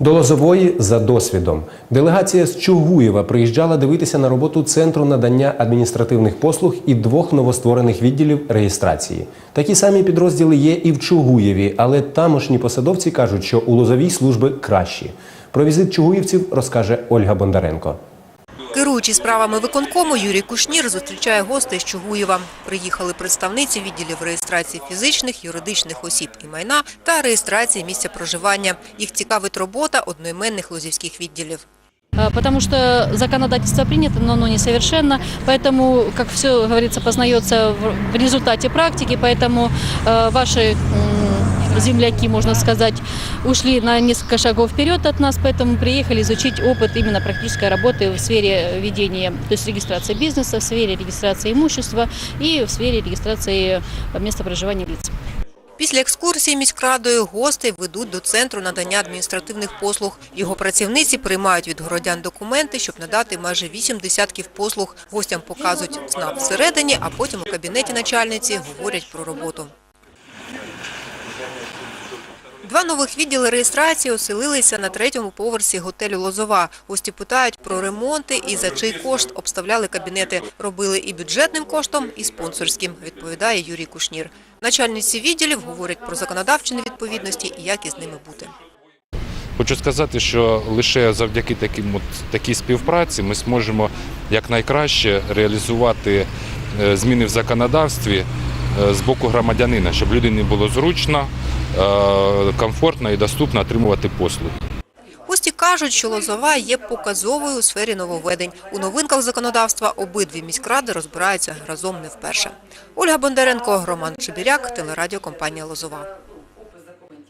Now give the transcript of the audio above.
До Лозової за досвідом. Делегація з Чугуєва приїжджала дивитися на роботу центру надання адміністративних послуг і двох новостворених відділів реєстрації. Такі самі підрозділи є і в Чугуєві, але тамошні посадовці кажуть, що у Лозовій служби кращі. Про візит чугуївців розкаже Ольга Бондаренко. Керуючий справами виконкому Юрій Кушнір зустрічає гостей з Чугуєва. Приїхали представниці відділів реєстрації фізичних, юридичних осіб і майна та реєстрації місця проживання. Їх цікавить робота одноіменних лозівських відділів. А, Потому что законодательство принято, но оно несовершенно. Поэтому, как все, говорится, познается в- в результате практики. Поэтому э, ваши м, земляки, можно сказать, ушли на несколько шагов вперед от нас. Поэтому приехали изучить опыт именно практической работы в сфере ведения, то есть регистрации бизнеса, в сфере регистрации имущества и в сфере регистрации э, места проживания лиц. Після екскурсії міськрадою гостей ведуть до центру надання адміністративних послуг. Його працівниці приймають від городян документи, щоб надати майже вісім десятків послуг. Гостям показують ЦНАП всередині, а потім у кабінеті начальниці говорять про роботу. Два нових відділи реєстрації оселилися на третьому поверсі готелю «Лозова». Гості питають про ремонти і за чий кошт обставляли кабінети. Робили і бюджетним коштом, і спонсорським, відповідає Юрій Кушнір. Начальниці відділів говорять про законодавчі невідповідності і як із ними бути. Хочу сказати, що лише завдяки таким от, такій співпраці ми зможемо якнайкраще реалізувати е, зміни в законодавстві з боку громадянина, щоб людині було зручно, е, комфортно і доступно отримувати послуги. Гості кажуть, що Лозова є показовою у сфері нововведень. У новинках законодавства обидві міськради розбираються разом не вперше. Ольга Бондаренко, Роман Чебіряк, телерадіокомпанія «Лозова».